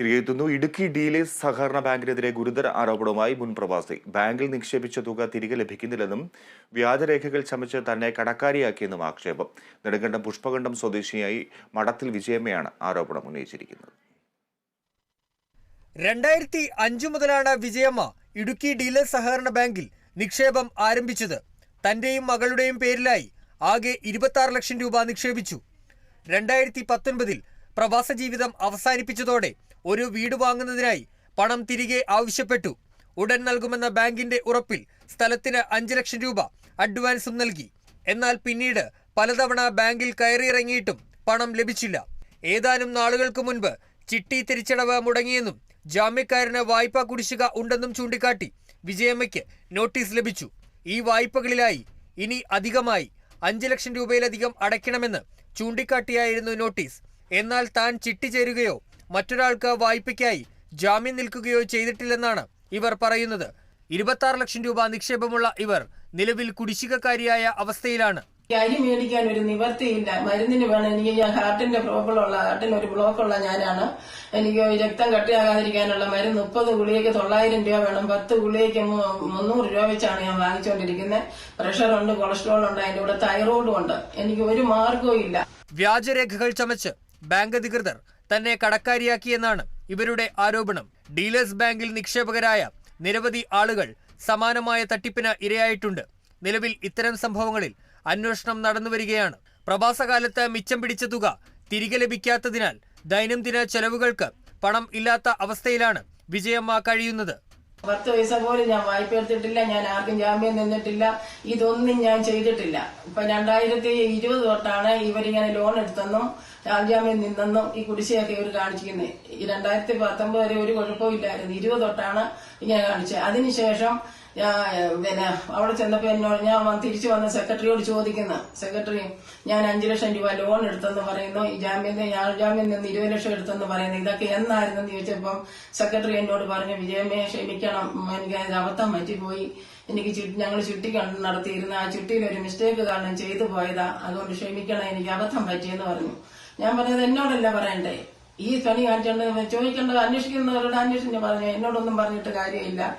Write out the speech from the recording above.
തിരികെ എത്തുന്നു ഇടുക്കി ഡീലേഴ്സ് സഹകരണ ബാങ്കിനെതിരെ ഗുരുതര ആരോപണവുമായി മുൻ പ്രവാസി. ബാങ്കിൽ നിക്ഷേപിച്ച തുക തിരികെ ലഭിക്കുന്നില്ലെന്നും വ്യാജരേഖകൾ ചമച്ച് തന്നെ കടക്കാരിയാക്കിയെന്നും ആക്ഷേപം. നെടുങ്കണ്ടം പുഷ്പകണ്ഠം സ്വദേശിയായി മഠത്തിൽ വിജയമ്മയാണ് ആരോപണം ഉന്നയിച്ചിരിക്കുന്നത്. രണ്ടായിരത്തി അഞ്ചു മുതലാണ് വിജയമ്മ ഇടുക്കി ഡീലേഴ്സ് സഹകരണ ബാങ്കിൽ നിക്ഷേപം ആരംഭിച്ചത്. തന്റെയും മകളുടെയും പേരിലായി ആകെ ഇരുപത്തി ലക്ഷം രൂപ നിക്ഷേപിച്ചു. രണ്ടായിരത്തി പത്തൊൻപതിൽ പ്രവാസ ജീവിതം അവസാനിപ്പിച്ചതോടെ ഒരു വീട് വാങ്ങുന്നതിനായി പണം തിരികെ ആവശ്യപ്പെട്ടു. ഉടൻ നൽകുമെന്ന ബാങ്കിന്റെ ഉറപ്പിൽ സ്ഥലത്തിന് അഞ്ച് ലക്ഷം രൂപ അഡ്വാൻസും നൽകി. എന്നാൽ പിന്നീട് പലതവണ ബാങ്കിൽ കയറിയിറങ്ങിയിട്ടും പണം ലഭിച്ചില്ല. ഏതാനും നാളുകൾക്ക് മുൻപ് ചിട്ടി തിരിച്ചടവ് മുടങ്ങിയെന്നും ജാമ്യക്കാരന് വായ്പാ കുടിശ്ശിക ഉണ്ടെന്നും ചൂണ്ടിക്കാട്ടി വിജയമ്മയ്ക്ക് നോട്ടീസ് ലഭിച്ചു. ഈ വായ്പകളിലായി ഇനി അധികമായി അഞ്ച് ലക്ഷം രൂപയിലധികം അടയ്ക്കണമെന്ന് ചൂണ്ടിക്കാട്ടിയായിരുന്നു നോട്ടീസ്. എന്നാൽ താൻ ചിട്ടി ചേരുകയോ മറ്റൊരാൾക്ക് വായ്പയ്ക്കായി ജാമ്യം നിൽക്കുകയോ ചെയ്തിട്ടില്ലെന്നാണ് ഇവർ പറയുന്നത്. ഇരുപത്തി ലക്ഷം രൂപ നിക്ഷേപമുള്ള ഇവർ നിലവിൽ കുടിശ്ശികക്കാരിയായ അവസ്ഥയിലാണ്. അരി മേടിക്കാൻ ഒരു നിവർത്തിയില്ല. മരുന്നിന് വേണം. എനിക്ക് ഞാൻ ഹാർട്ടിന്റെ പ്രോബ്ലം ഉള്ള ഹാർട്ടിന് ഒരു ബ്ലോക്ക് ഉള്ള ഞാനാണ്. എനിക്ക് രക്തം കട്ടിയാകാതിരിക്കാനുള്ള മരുന്ന് മുപ്പത് ഗുളികയ്ക്ക് തൊള്ളായിരം രൂപ വേണം. പത്ത് ഗുളികയ്ക്ക് മു- മുന്നൂറ് രൂപ വെച്ചാണ് ഞാൻ വാങ്ങിച്ചുകൊണ്ടിരിക്കുന്നത് പ്രഷറുണ്ട് കൊളസ്ട്രോൾ ഉണ്ട് അതിന്റെ കൂടെ തൈറോയിഡും ഉണ്ട്. എനിക്ക് ഒരു മാർഗവും ഇല്ല. വ്യാജരേഖകൾ ചമച്ച് ബാങ്ക് അധികൃതർ തന്നെ കടക്കാരിയാക്കിയെന്നാണ് ഇവരുടെ ആരോപണം. ഡീലേഴ്സ് ബാങ്കിൽ നിക്ഷേപകരായ നിരവധി ആളുകൾ സമാനമായ തട്ടിപ്പിന് ഇരയായിട്ടുണ്ട്. നിലവിൽ ഇത്തരം സംഭവങ്ങളിൽ അന്വേഷണം നടന്നുവരികയാണ്. പ്രവാസകാലത്ത് മിച്ചം പിടിച്ച തുക തിരികെ ലഭിക്കാത്തതിനാൽ ദൈനംദിന ചെലവുകൾക്ക് പണം ഇല്ലാത്ത അവസ്ഥയിലാണ് വിജയമ്മ കഴിയുന്നത്. പത്ത് പൈസ പോലും ഞാൻ വായ്പ എടുത്തിട്ടില്ല ഞാൻ ആർക്കും ജാമ്യം നിന്നിട്ടില്ല ഇതൊന്നും ഞാൻ ചെയ്തിട്ടില്ല. ഇപ്പൊ രണ്ടായിരത്തി ഇരുപത് തൊട്ടാണ് ഇവരിങ്ങനെ ലോൺ എടുത്തെന്നും ജാമ്യം നിന്നെന്നും ഈ കുടിശ്ശിയൊക്കെ ഇവർ കാണിച്ചിരിക്കുന്നത് ഈ രണ്ടായിരത്തി പത്തൊമ്പത് വരെ ഒരു കുഴപ്പമില്ലായിരുന്നു ഇരുപത് തൊട്ടാണ് ഇങ്ങനെ കാണിച്ചത്. അതിനുശേഷം ഞാൻ പിന്നെ അവിടെ ചെന്നപ്പോ എന്നോട് ഞാൻ തിരിച്ചു വന്ന സെക്രട്ടറിയോട് ചോദിക്കുന്ന. സെക്രട്ടറി ഞാൻ അഞ്ചു ലക്ഷം രൂപ ലോൺ എടുത്തെന്ന് പറയുന്നു. ഈ ജാമ്യത്തിന് ഞാൻ ജാമ്യം നിന്ന് ഇരുപത് ലക്ഷം എടുത്തെന്ന് പറയുന്നു. ഇതൊക്കെ എന്നായിരുന്നു ചോദിച്ചപ്പം സെക്രട്ടറി എന്നോട് പറഞ്ഞു വിജയമേ ക്ഷമിക്കണം. എനിക്ക് അതിന്റെ അബദ്ധം പറ്റിപ്പോയി. എനിക്ക് ഞങ്ങൾ ചുറ്റി നടത്തിയിരുന്ന ആ ചുറ്റിയിൽ ഒരു മിസ്റ്റേക്ക് കാരണം ചെയ്തു പോയതാ. അതുകൊണ്ട് ക്ഷമിക്കണം എനിക്ക് അബദ്ധം പറ്റിയെന്ന് പറഞ്ഞു. ഞാൻ പറഞ്ഞത് എന്നോടല്ല പറയണ്ടേ? ഈ പണി കാണിച്ചോണ്ട് ചോദിക്കേണ്ടത് അന്വേഷിക്കുന്നവരോട് അന്വേഷിച്ച് പറഞ്ഞു? എന്നോടൊന്നും പറഞ്ഞിട്ട് കാര്യമില്ല.